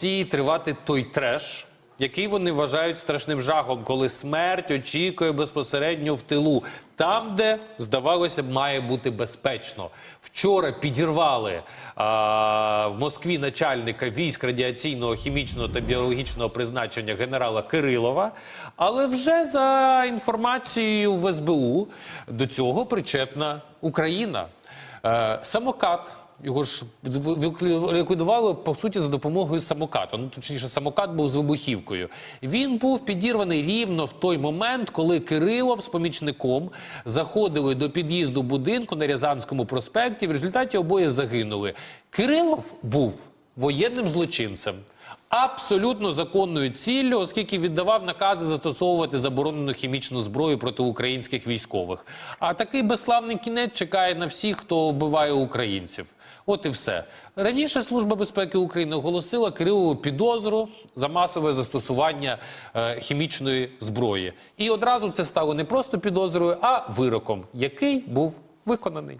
Росії тривати той треш, який вони вважають страшним жахом, коли смерть очікує безпосередньо в тилу, там, де здавалося б, має бути безпечно. Вчора підірвали а, в Москві начальника військ радіаційного, хімічного та біологічного призначення генерала Кирилова. Але вже за інформацією в СБУ до цього причетна Україна. Е, самокат. Його ж ліквідували по суті за допомогою самоката. Ну точніше, самокат був з вибухівкою. Він був підірваний рівно в той момент, коли Кирилов з помічником заходили до під'їзду будинку на Рязанському проспекті. В результаті обоє загинули. Кирилов був воєнним злочинцем. Абсолютно законною ціллю, оскільки віддавав накази застосовувати заборонену хімічну зброю проти українських військових. А такий безславний кінець чекає на всіх, хто вбиває українців. От і все. Раніше Служба безпеки України оголосила Кирилову підозру за масове застосування е, хімічної зброї. І одразу це стало не просто підозрою, а вироком, який був виконаний.